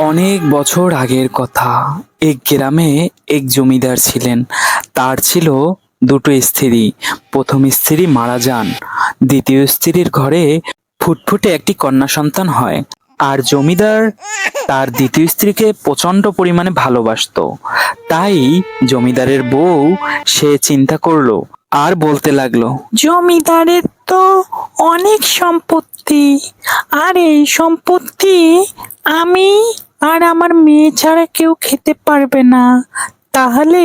অনেক বছর আগের কথা। এক গ্রামে এক জমিদার ছিলেন। তার ছিল দুটো স্ত্রী। প্রথম স্ত্রী মারা যান। দ্বিতীয় স্ত্রীর ঘরে ফুটফুটে একটি কন্যা সন্তান হয়। আর জমিদার তার দ্বিতীয় স্ত্রীকে প্রচণ্ড পরিমাণে ভালোবাসতো। তাই জমিদারের বউ সে চিন্তা করল আর বলতে লাগল, জমিদারের তো অনেক সম্পত্তি। আর এই সম্পত্তি আমি আর আমার মেয়ে ছাড়া কেউ খেতে পারবে না। তাহলে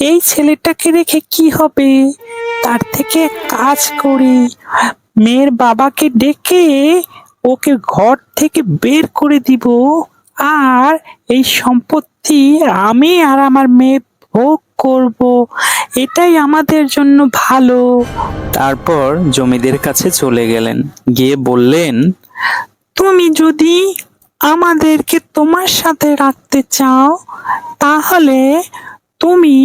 এই ছেলেটাকে রেখে কি হবে? তার থেকে কাজ করি। মেয়ের বাবাকে ডেকে ওকে ঘর থেকে বের করে দিব। আর এই সম্পত্তি আমি আর আমার মেয়ে ভোগ করব। এটাই আমাদের জন্য ভালো। তারপর জমিদের কাছে চলে গেলেন। গিয়ে বললেন তুমি যদি আমাদেরকে তোমার সাথে রাখতে চাও, তাহলে তুমি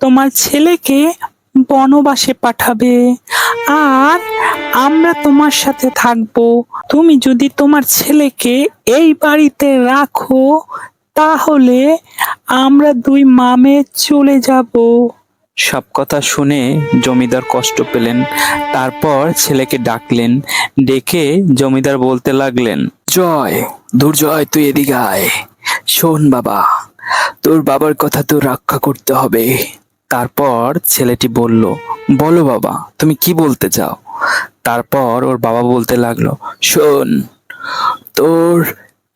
তোমার ছেলেকে বনবাসে পাঠাবে। আর আমরা তোমার সাথে থাকব। তুমি যদি তোমার ছেলেকে এই বাড়িতে রাখো, তাহলে আমরা দুই মামে চলে যাব। সব কথা শুনে জমিদার কষ্ট পেলেন। তারপর ছেলেকে ডাকলেন, ডেকে জমিদার বলতে লাগলেন জয় দুর্জয়, তুই এদিকে আয়। শোন বাবা, তোর বাবার কথা তো রক্ষা করতে হবে। তারপর ছেলেটি বলল, বলো বাবা, তুমি কি বলতে চাও? তারপর ওর বাবা বলতে লাগল, শোন, তোর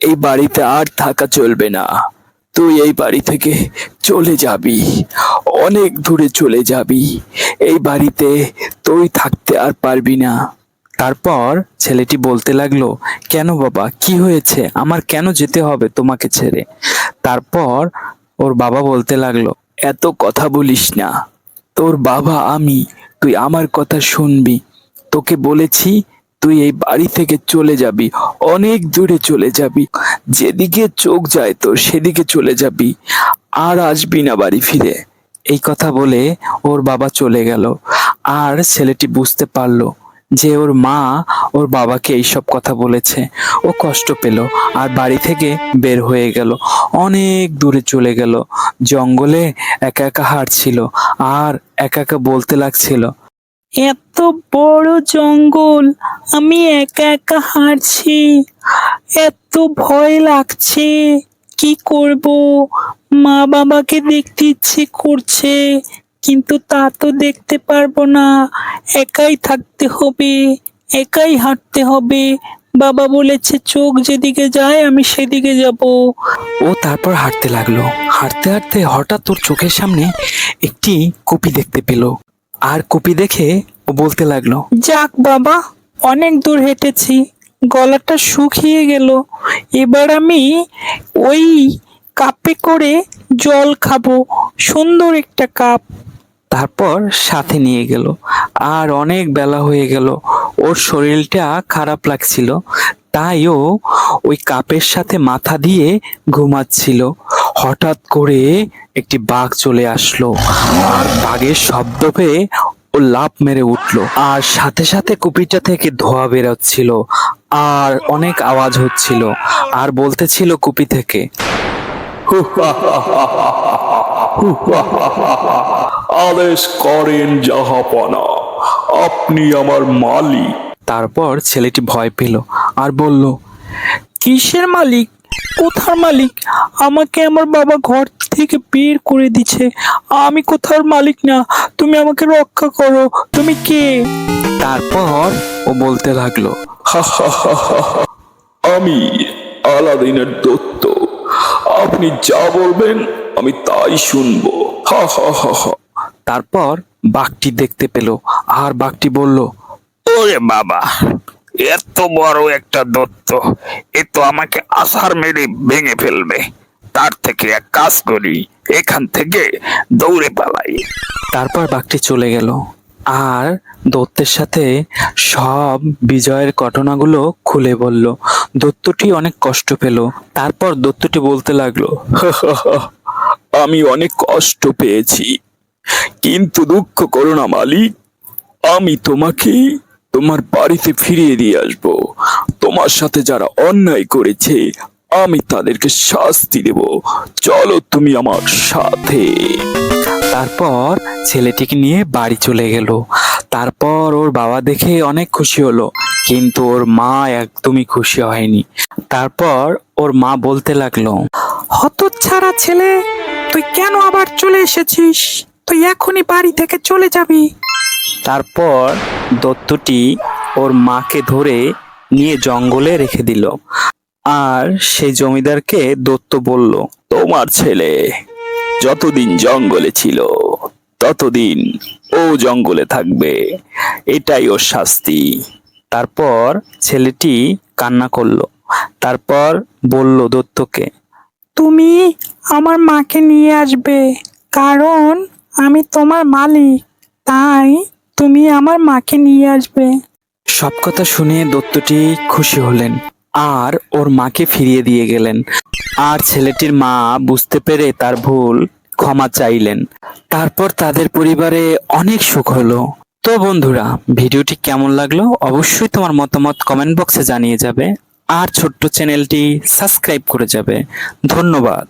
এই বাড়িতে আর থাকা চলবে না। তুই এই বাড়ি থেকে চলে যাবি, অনেক দূরে চলে যাবি। এই বাড়িতে তুই থাকতে আর পারবি না। তারপর ছেলেটি বলতে লাগল, কেন বাবা? কি হয়েছে? আমার কেন যেতে হবে তোমাকে ছেড়ে? তারপর ওর বাবা বলতে লাগল, এত কথা বলিস না। তোর বাবা আমি, তুই আমার কথা শুনবি। তোকে বলেছি তুই এই বাড়ি থেকে চলে যাবি, অনেক দূরে চলে যাবি। যেদিকে চোখ যায় তোর সেদিকে চলে যাবি, আর আসবি না বাড়ি ফিরে। এই কথা বলে ওর বাবা চলে গেল। আর ছেলেটি বুঝতে পারল যে ওর মা ওর বাবাকে এইসব কথা বলেছে। ও কষ্ট পেল আর বাড়ি থেকে বের হয়ে গেল। অনেক দূরে চলে গেল। জঙ্গলে একা একা হাঁটছিল আর একা একা বলতে লাগছিল, এত বড় জঙ্গল, আমি একা একা হাঁটছি। এত ভয় লাগছে। কি করব? মা বাবাকে দেখতে ইচ্ছে করছে। কিন্তু তা তো দেখতে পারব না। একাই থাকতে হবে একাই হাঁটতে হবে। বাবা বলেছে চোখ যেদিকে যায় আমি সেদিকে যাব। ও তারপর হাঁটতে লাগল। হাঁটতে হাঁটতে হঠাৎ তোর চোখের সামনে একটি কপি দেখতে পেল। আর কপি দেখে ও বলতে লাগল যাক বাবা অনেক দূর হেঁটেছি। গলাটা শুকিয়ে গেল। এবার আমি ওই কাপে করে জল খাব। সুন্দর একটা কাপ। তারপর সাথে নিয়ে গেল। আর অনেক বেলা হয়ে গেল। ওর শরীরটা খারাপ লাগছিল। তাই ও ওই কাপের সাথে মাথা দিয়ে ঘুমাচ্ছিল। হঠাৎ করে একটি বাঘ চলে আসলো। আর বাঘের শব্দ পেয়ে ও লাফ মেরে উঠল। আর সাথে সাথে কুপিটা থেকে ধোয়া বেরোচ্ছিল। আর অনেক আওয়াজ হচ্ছিল। আর বলতেছিল কুপি থেকে আদেশ করেন জাহাপনা। আপনি আমার মালিক। তারপর ছেলেটি ভয় পেল আর বলল কিসের মালিক? কোথার মালিক? আমাকে আমার বাবা ঘর থেকে বের করে দিছে আমি কোথার মালিক না? তুমি আমাকে রক্ষা করো। তুমি কে? তারপর ও বলতে লাগল আমি আলাদিনের দত্ত। আপনি যা বলবেন আমি তাই শুনব। হা হা হা হা। তারপর বাঘটি দেখতে পেল আর বাঘটি বলল ওরে বাবা এত বড় একটা দত্ত এ তো আমাকে আসার মেরে ভেঙে ফেলবে। তার থেকে এক কাজ করি এখান থেকে দৌড়ে পালাই। তারপর বাঘটি চলে গেল আর দত্তের সাথে সব বিজয়ের ঘটনাগুলো খুলে বলল। দত্তটি অনেক কষ্ট পেল। তারপর দত্তটি বলতে লাগল আমি অনেক কষ্ট পেয়েছি। কিন্তু দুঃখ করো না, মালিক। আমি তোমাকে তোমার বাড়িতে ফিরিয়ে দিয়ে আসব। তোমার সাথে যারা অন্যায় করেছে, আমি তাদেরকে শাস্তি দেব। চলো তুমি আমার সাথে। তারপর ছেলেটিকে নিয়ে বাড়ি চলে গেল। তারপর ওর বাবা দেখে অনেক খুশি হলো কিন্তু ওর মা একদমই খুশি হয়নি। তারপর ওর মা বলতে লাগল হতচ্ছাড়া ছেলে তুই কেন আবার চলে এসেছিস? তুই এখনই বাড়ি থেকে চলে যাবি। তারপর দত্তটি ওর মাকে ধরে নিয়ে জঙ্গলে রেখে দিল। আর সেই জমিদারকে দত্ত বলল তোমার ছেলে যতদিন জঙ্গলে ছিল ততদিন ও জঙ্গলে থাকবে। এটাই ওর শাস্তি। তারপর ছেলেটি কান্না করল। তারপর বলল দত্তকে, তুমি আমার মাকে নিয়ে আসবে, কারণ আমি তোমার মালিক। তাই তুমি আমার মাকে নিয়ে আসবে। সব কথা শুনে দত্তটি খুশি হলেন আর ওর মাকে ফিরিয়ে দিয়ে গেলেন। আর ছেলেটির মা বুঝতে পেরে তার ভুল ক্ষমা চাইলেন। তারপর তাদের পরিবারে অনেক সুখ হলো। তো বন্ধুরা, ভিডিওটি কেমন লাগল অবশ্যই তোমার মতামত কমেন্ট বক্সে জানিয়ে যাবে। আর ছোট্ট চ্যানেলটি সাবস্ক্রাইব করে যাবে। ধন্যবাদ।